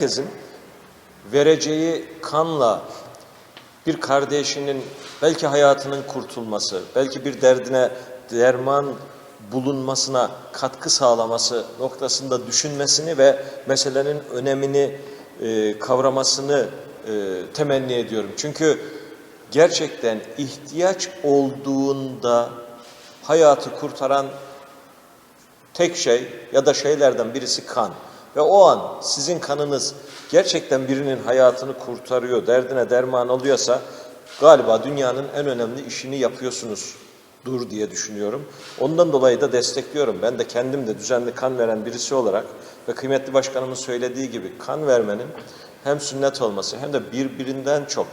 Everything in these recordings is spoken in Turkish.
herkesin vereceği kanla bir kardeşinin belki hayatının kurtulması, belki bir derdine derman bulunmasına katkı sağlaması noktasında düşünmesini ve meselenin önemini e, kavramasını e, temenni ediyorum. Çünkü gerçekten ihtiyaç olduğunda hayatı kurtaran tek şey ya da şeylerden birisi kan. Ve o an sizin kanınız gerçekten birinin hayatını kurtarıyor, derdine derman oluyorsa galiba dünyanın en önemli işini yapıyorsunuz dur diye düşünüyorum. Ondan dolayı da destekliyorum. Ben de kendim de düzenli kan veren birisi olarak ve kıymetli başkanımın söylediği gibi kan vermenin hem sünnet olması hem de birbirinden çok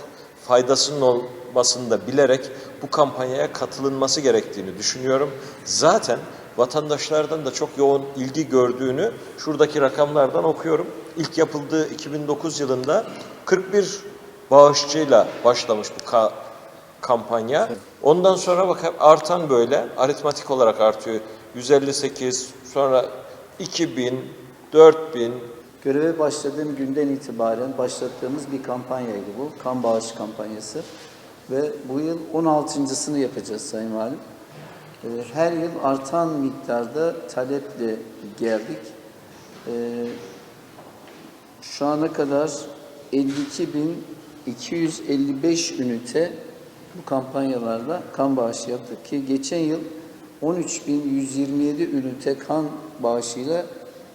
faydasının olmasını da bilerek bu kampanyaya katılınması gerektiğini düşünüyorum. Zaten vatandaşlardan da çok yoğun ilgi gördüğünü şuradaki rakamlardan okuyorum. İlk yapıldığı 2009 yılında 41 bağışçıyla başlamış bu ka- kampanya. Ondan sonra bak artan böyle aritmatik olarak artıyor. 158 sonra 2000 4000 Göreve başladığım günden itibaren başlattığımız bir kampanyaydı bu. Kan bağış kampanyası. Ve bu yıl 16.sını yapacağız Sayın Valim. Ee, Her yıl artan miktarda taleple geldik. Ee, Şu ana kadar 52.255 ünite bu kampanyalarla kan bağışı yaptık ki geçen yıl 13.127 ünite kan bağışıyla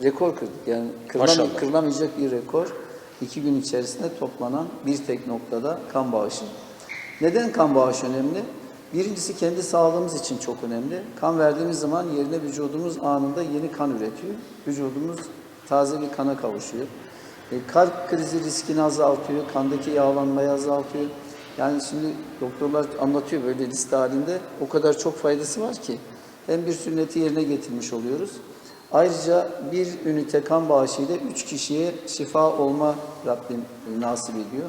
rekor kırdık. Yani kırılam- Maşallah. kırılamayacak bir rekor. iki gün içerisinde toplanan bir tek noktada kan bağışı. Neden kan bağışı önemli? Birincisi kendi sağlığımız için çok önemli. Kan verdiğimiz zaman yerine vücudumuz anında yeni kan üretiyor. Vücudumuz taze bir kana kavuşuyor. E, kalp krizi riskini azaltıyor, kandaki yağlanmayı azaltıyor. Yani şimdi doktorlar anlatıyor böyle liste halinde. O kadar çok faydası var ki. Hem bir sünneti yerine getirmiş oluyoruz. Ayrıca bir ünite kan bağışıyla üç kişiye şifa olma Rabbim nasip ediyor.